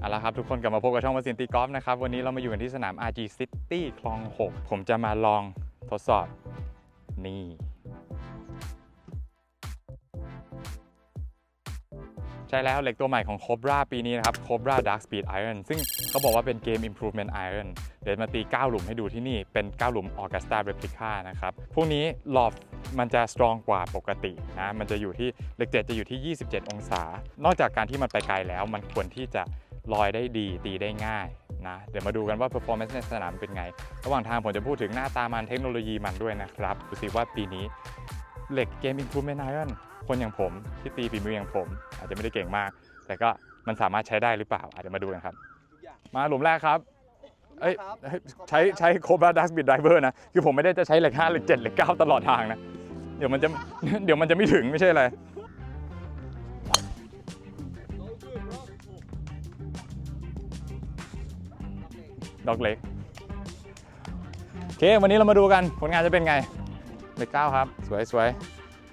เอาละครับทุกคนกลับมาพบกับช่องมาสินตีกอล์ฟนะครับ วันนี้เรามาอยู่กันที่สนาม RG City คลอง 6 ผมจะมาลองทดสอบ นี่ ใช่แล้วเหล็กตัวใหม่ของ Cobra ปีนี้นะครับ Cobra Dark Speed Iron ซึ่งเขาบอกว่าเป็นเกม Improvement Iron เดี๋ยวมาตี 9 หลุมให้ดูที่นี่เป็น 9 หลุม Augusta Replica นะครับ พวกนี้หลอฟมันจะ strong กว่าปกตินะมันจะอยู่ที่เหล็กเจ็ดจะอยู่ที่ 27 องศา นอกจากการที่มันไปไกลแล้วมันควรที่จะ ลอยได้ดีตีได้ง่ายนะเดี๋ยวมาดูกันว่า performance ในสนามเป็นไง ระหว่างทางผมจะพูดถึงหน้าตามันเทคโนโลยีมันด้วยนะครับดูสิว่าปีนี้เหล็กเกม Improvement Iron คนอย่างผมที่ตีฝีมืออย่างผม อาจจะไม่ได้เก่งมาก แต่ก็มันสามารถใช้ได้หรือเปล่า อาจจะมาดูกันครับ มาหลุมแรกครับเอ้ยใช้ใช้โคบราดักบิดไดเวอร์นะ คือผมไม่ได้จะใช้เหล็ก5เหล็ก7เหล็ก9ตลอดทางนะ เดี๋ยวมันจะเดี๋ยวมันจะไม่ถึงไม่ใช่อะไร ดอกเล็กโอเค วันนี้เรามาดูกันผลงานจะเป็นไงเหล็ก9ครับ สวยสวย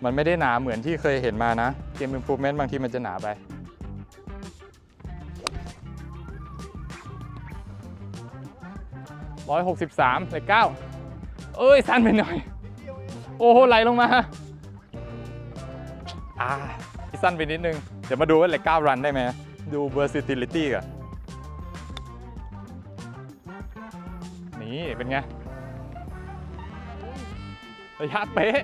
มันไม่ได้หนาเหมือนที่เคยเห็นมานะ เกม Improvement บางทีมันจะหนาไป ร้อยหกสิบสามเลขเก้าเอ้ย สั้นไปหน่อย โอ้โหไหลลงมาอ่าสั้นไปนิดนึง เดี๋ยวมาดูว่าเลขเก้ารันได้ไหม ดู versatility ก่อน เป็นไง ระยะเป๊ะ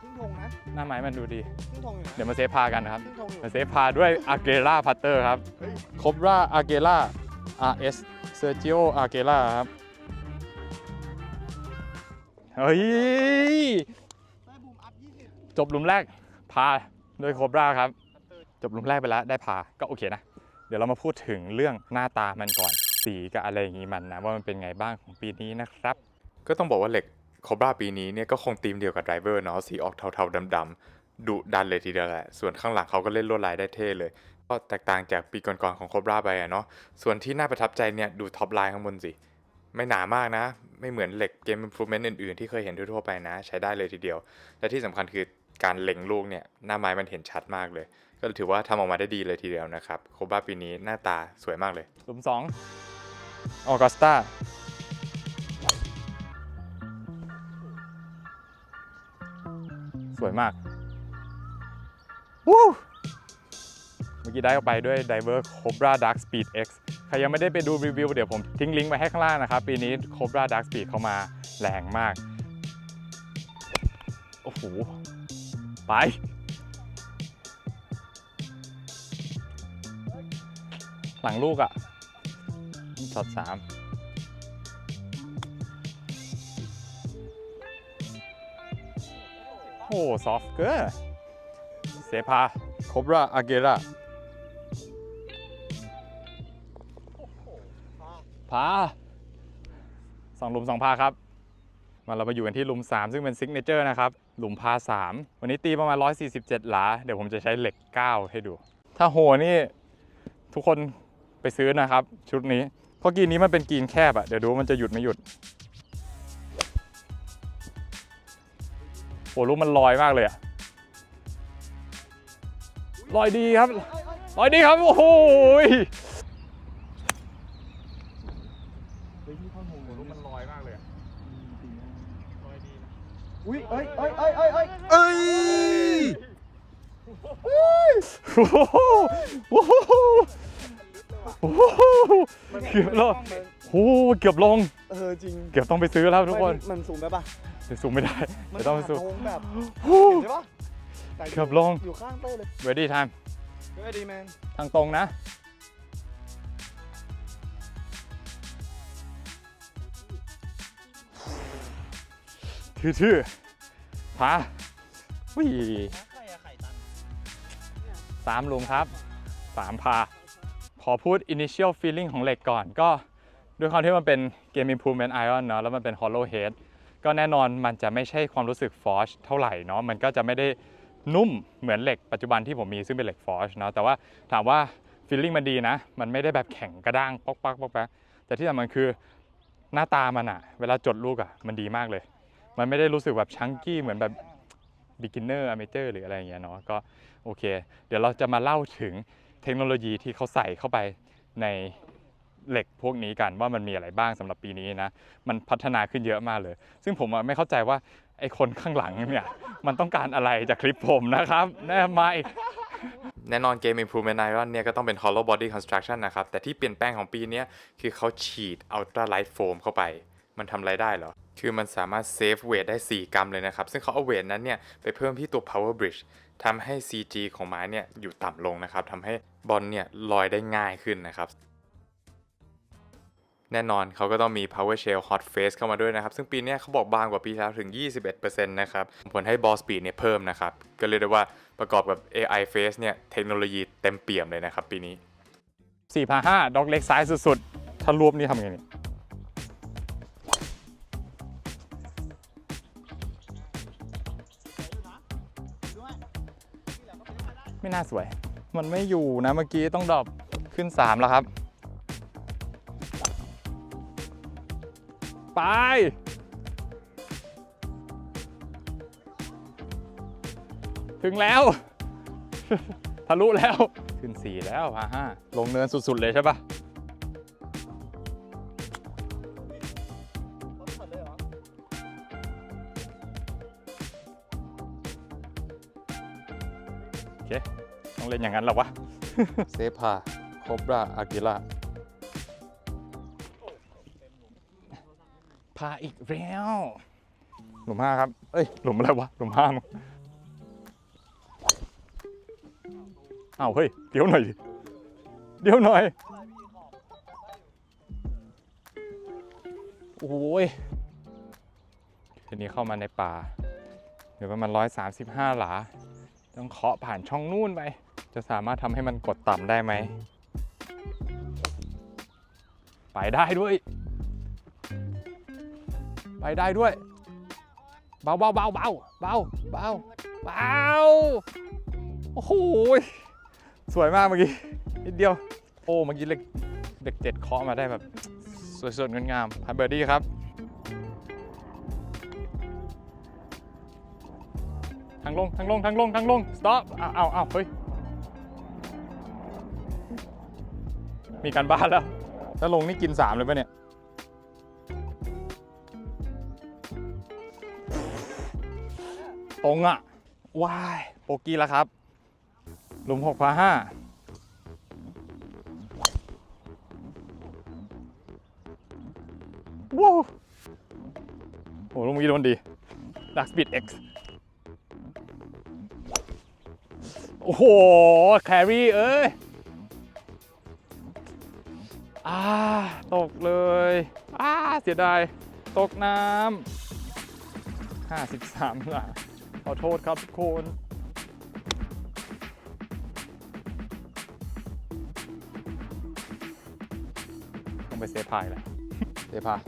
ครึ่งธงนะหน้าไม้มันดูดี ครึ่งธงอยู่นะเดี๋ยวมาเซฟพากันนะครับ ครึ่งธงอยู่มาเซฟพาด้วยอาเกล่าพัตเตอร์ครับเฮ้ยคบราอาเกล่า RS Sergio a g u e l a ครับ เฮ้ย ได้บูมอัพ20จบหลุมแรกพาด้วยโคบราครับ จบหลุมแรกไปแล้วได้พาก็โอเคนะ เดี๋ยวเรามาพูดถึงเรื่องหน้าตามันก่อน สีกับอะไรอย่างงี้มันนะว่ามันเป็นไงบ้างของปีนี้นะครับ ก็ต้องบอกว่าเหล็กโคบราปีนี้เนี่ยก็คงธีมเดียวกับไดเวอร์เนาะสีออกเทาๆดำๆดุดันเลยทีเดียวแหละส่วนข้างหลังเขาก็เล่นลวดลายได้เท่เลย ก็แตกต่างจากปีก่อนๆของโคบราไปอะเนาะส่วนที่น่าประทับใจเนี่ยดูท็อปไลน์ข้างบนสิไม่หนามากนะ ไม่เหมือนเหล็กเกม improvement อื่นๆที่เคยเห็นทั่วๆไปนะ ใช้ได้เลยทีเดียว และที่สำคัญคือการเล็งลูกเนี่ยหน้าไม้มันเห็นชัดมากเลย ก็ถือว่าทำออกมาได้ดีเลยทีเดียวนะครับโคบ้าปีนี้หน้าตาสวยมากเลยหลุม2อ อกัสตาสวยมากวู้เมื่อกี้ได้ออกไปด้วย Diver Cobra Dark Speed X ใครยังไม่ได้ไปดูรีวิวเดี๋ยวผมทิ้งลิงก์ไว้ให้ข้างล่างนะครับ ปีนี้ Cobra Dark Speed เข้ามาแรงมาก โอ้โห ไป หลังลูกอะ่ะ ช็อตสามโอ้ซอฟเกอร์เซพาโคบราอาเกราพาสองหลุมสองพาครับ มาเรามาอยู่กันที่หลุม 3 ซึ่งเป็นซิกเนเจอร์นะครับ หลุมพา 3 วันนี้ตีประมาณ 147 หลา เดี๋ยวผมจะใช้เหล็ก 9 ให้ดู ถ้าโหนี่ ทุกคนไปซื้อนะครับ ชุดนี้ ราะกรีนนี้มันเป็นกรีนแคบอะเดี๋ยวดูว่ามันจะหยุดไม่หยุด โอ้ลูกมันลอยมากเลยอะลอยดีครับ ลอยดีครับ โอ้โหยเฮ้ยที่ข้างหูลูกมันลอยมากเลยอะลอยดีนะอุ้ยเอ้ยเอ้ยเอ้ยเอ้ยเอ้ยเอ้ยโอ้โหโอ้โหโอ้โห เกือบลงโอ้โหเกือบลง เออจริงเกือบต้องไปซื้อแล้วทุกคนไม่มันสูงไปปะไปซูมไม่ได้มัเดี๋ยวต้องไปซูมหาธงแบบโอ้เห็นใช่ปะแต่ยู่เกือบลงอยู่ข้างเต้ยเลย ready time เฮ้ยดีแมนทางตรงนะทื่อๆพาวิ่ไข่อะไข่ตันสามหลุมครับสามพาข อพูด initial feeling ของเหล็กก่อน ก็ด้วยความที่มันเป็นเกม improvement iron เนาะแล้วมันเป็น hollow head ก็แน่นอนมันจะไม่ใช่ความรู้สึก forge เท่าไหร่เนาะมันก็จะไม่ได้นุ่มเหมือนเหล็กปัจจุบันที่ผมมีซึ่งเป็นเหล็ก forge เนาะแต่ว่าถามว่า feeling มันดีนะ มันไม่ได้แบบแข็งกระด้างป๊อกปักป๊อกแป๊กแต่ที่สำคัญคือหน้าตามันอะเวลาจดลูกอะมันดีมากเลย มันไม่ได้รู้สึกแบบชังกี้เหมือนแบบ beginner amateur หรืออะไรอย่างเงี้ยเนาะก็โอเค เดี๋ยวเราจะมาเล่าถึง เทคโนโลยีที่เขาใส่เข้าไปในเหล็กพวกนี้กันว่ามันมีอะไรบ้างสำหรับปีนี้นะมันพัฒนาขึ้นเยอะมากเลย ซึ่งผมไม่เข้าใจว่าไอคนข้างหลังเนี่ยมันต้องการอะไรจากคลิปผมนะครับแน่มาอีกแน่นอนเกม Improvement Iron เนี่ยก็ต้องเป็น Hollow Body Construction นะครับ แต่ที่เปลี่ยนแปลงของปีนี้คือเขาฉีด Ultra Light Foam เข้าไป มันทำอะไรได้เหรอ คือมันสามารถเซฟเวทได้ 4 กรัมเลยนะครับ ซึ่งเขาเอาเวทนั้นเนี่ยไปเพิ่มที่ตัว Power Bridge ทำให้ CG ของไม้เนี่ยอยู่ต่ำลงนะครับทำให้บอลเนี่ยลอยได้ง่ายขึ้นนะครับ แน่นอนเขาก็ต้องมี Power Shell Hot Face เข้ามาด้วยนะครับ ซึ่งปีนี้เขาบอกบางกว่าปีที่แล้วถึง 21%นะครับผลให้ Ball Speed เนี่ยเพิ่มนะครับ ก็เรียกได้ว่าประกอบกับ AI Face เนี่ยเทคโนโลยีเต็มเปี่ยมเลยนะครับปีนี้4 5 5ด็อกเล็กซ้ายสุดๆ ถ้ารวมนี่ทำไงเนี่ย ไม่น่าสวย มันไม่อยู่นะเมื่อกี้ต้องดรอปขึ้น 3 แล้วครับ ไป ถึงแล้ว ทะลุแล้ว ขึ้น 4 แล้วพาห้าลงเนินสุด ๆ เลยใช่ปะ เค ต้องเล่นอย่างนั้นหรอวะ เซพาโคบราอากิล่าพาอีกแล้ว หลุมห้าครับ เอ้ย หลุมอะไรวะ หลุมห้ามั้งอ้าวเฮ้ย เดี๋ยวหน่อยดิ เดี๋ยวหน่อย โอ้ยทีนี้เข้ามาในป่า เหลือประมาณ135 หลา ต้องเคาะผ่านช่องนู่นไป จะสามารถทำให้มันกดต่ำได้ไหม ไปได้ด้วย ไปได้ด้วย เบาเบาเบาเบาเบาเบาเบาโอ้โหสวยมากเมื่อกี้นิดเดียว โอ้เมื่อกี้เล็กเด็กเจ็ดเคาะมาได้แบบสวยสดงดงามพันเบอร์ดี้ครับ ลงทางลงทางลงทางลง stop อ้าวอ้าวอ้าวเฮ้ย มีการบ้านแล้วถ้าลงนี่กิน3เลยปะเนี่ย ตรงอะ ว้าย โปกี้แล้วครับ หลุม6พาห้าว้าวโอ้ลงเมื่อกี้โดนดี Dark Speed X โอ้โห แครี่เอ้ยอ่าตกเลยอ่าเสียดาย ตกน้ำ53หลาขอโทษครับทุกคนต้องไปเซฟพายแหละเซฟพาย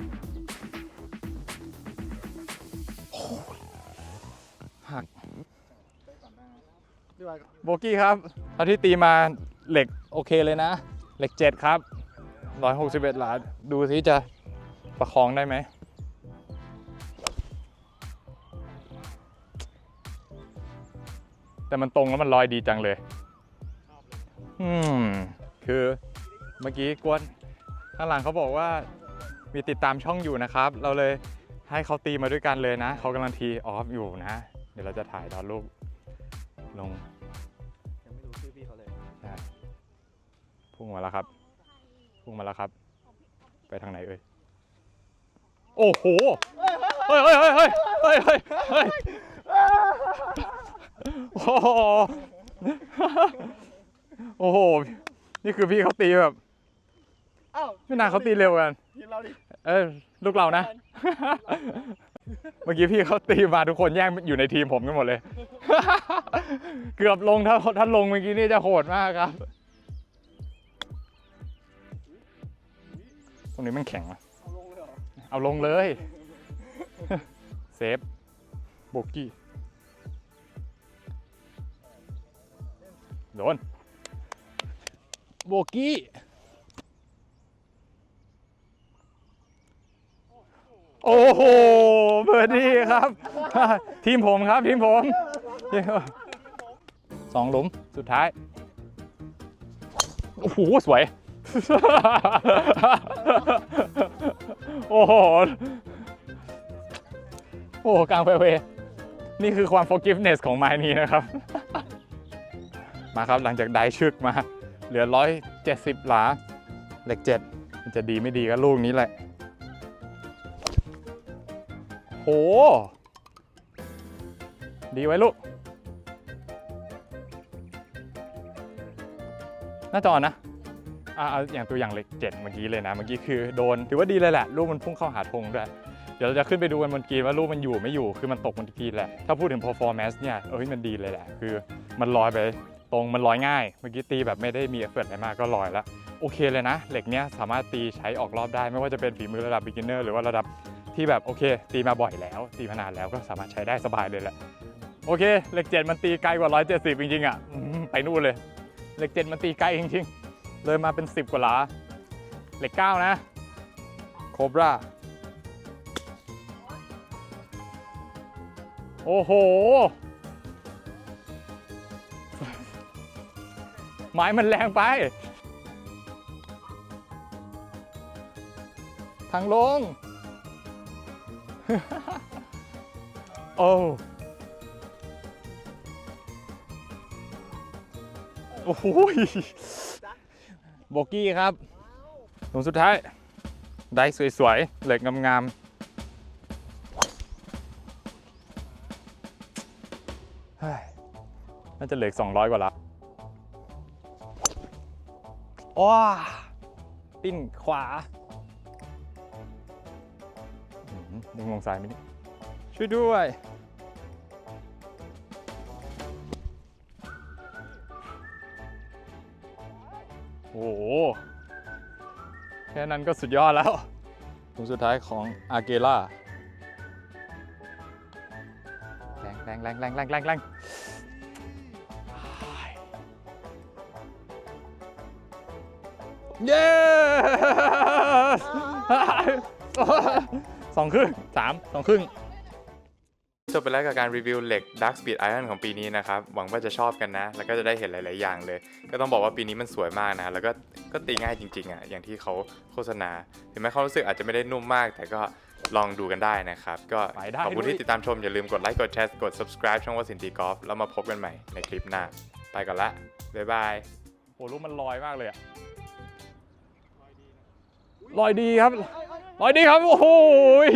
โบกี้ครับเท่าที่ตีมาเหล็กโอเคเลยนะ เหล็ก 7 ครับ 161 หลา ดูสิจะประคองได้ไหม แต่มันตรงแล้วมันลอยดีจังเลย อืม คือเมื่อกี้กวนข้างหลังเขาบอกว่ามีติดตามช่องอยู่นะครับ เราเลยให้เขาตีมาด้วยกันเลยนะ เขากำลังทีออฟอยู่นะ เดี๋ยวเราจะถ่ายตอนลูกลงยัง พุ่งมาแล้วครับ พุ่งมาแล้วครับ ไปทางไหนเอ่ย โอ้โห เฮ้ยเฮ้ยเฮ้ยเฮ้ยเฮ้ยเฮ้ยเฮ้ยโอ้โห โอ้โห นี่คือพี่เขาตีแบบอ้าวไม่นานเขาตีเร็วกันทีมเราดิเออลูกเรานะ เมื่อกี้พี่เขาตีมาทุกคนแย่งอยู่ในทีมผมกันหมดเลย เกือบลงถ้าถ้าลงเมื่อกี้นี่จะโหดมากครับ รงนี้มันแข็งอะเอาลงเลยเหรอเอาลงเลย เซฟโบกี้ โดน โบกี้ โอ้โห เบอร์ดี้ครับ ทีมผมครับทีมผม สองหลุมสุดท้าย โอ้โห สวย โอ้โห โอ้โหกลางไฟเวย์นี่คือความ forgiveness ของไม้นี้นะครับ มาครับหลังจากได้ชึกมา เหลือ 170 หลา เหล็กเจ็ดมันจะดีไม่ดีก็ลูกนี้แหละ โห ดีไว้ลูกน่าจอนะ เอาอย่างตัวอย่างเหล็กเจ็ดเมื่อกี้เลยนะ เมื่อกี้คือโดนถือว่าดีเลยแหละลูกมันพุ่งเข้าหาธงด้วย เดี๋ยวเราจะขึ้นไปดูกันบนกรีนว่าลูกมันอยู่ไม่อยู่คือมันตกบนกรีนแหละ ถ้าพูดถึง performance เนี่ยเอ้ยมันดีเลยแหละ คือมันลอยไปตรงมันลอยง่าย เมื่อกี้ตีแบบไม่ได้มีเอฟเฟกต์อะไรมากก็ลอยแล้วโอเคเลยนะ เหล็กเนี้ยสามารถตีใช้ออกรอบได้ ไม่ว่าจะเป็นฝีมือระดับ beginner หรือว่าระดับที่แบบโอเค ตีมาบ่อยแล้ว ตีมานานแล้วก็สามารถใช้ได้สบายเลยแหละโอเคเหล็กเจ็ดมันตีไกลกว่า 170 จริงๆอะไปนู่นเลยเหล็กเจ็ดมันตีไกลจริงๆ เลยมาเป็น 10 กว่าหลา เหล็กเก้านะ โคบรา โอ้โห ไม้มันแรงไป ทางลง โอ้โอ้โหย โบกี้ครับหลุมสุดท้าย ได้สวยๆ เหล็กงามๆน่าจะเหล็ก 200 กว่าละว้าปิ้นขวาดึงลงซ้ายไหมนี่ช่วยด้วย อ้โห แค่นั้นก็สุดยอดแล้วถุงสุดท้ายของอาเกล่าแรงแรงแรงแรงแรงแรงแรงเย้สองครึ่งสามสองครึ่ง จบไปแล้วกับการรีวิวเหล็ก Dark Speed Iron ของปีนี้นะครับ หวังว่าจะชอบกันนะ แล้วก็จะได้เห็นหลาย ๆ อย่างเลย ก็ต้องบอกว่าปีนี้มันสวยมากนะ แล้วก็ก็ตีง่ายจริง ๆ อะ อย่างที่เขาโฆษณา ถึงแม้เขามรู้สึกอาจจะไม่ได้นุ่มมาก แต่ก็ลองดูกันได้นะครับ ก็ไปได้ขอบคุณด้วยที่ติดตามชม อย่าลืมกดไลค์ กดแชร์ กด subscribe ช่องว่าสินตีกอล์ฟ แล้วมาพบกันใหม่ในคลิปหน้า ไปก่อนละ บ๊ายบาย โอ้ลูกมันลอยมากเลยอะลอยดีครับ ลอยดีครับ โอ้โหย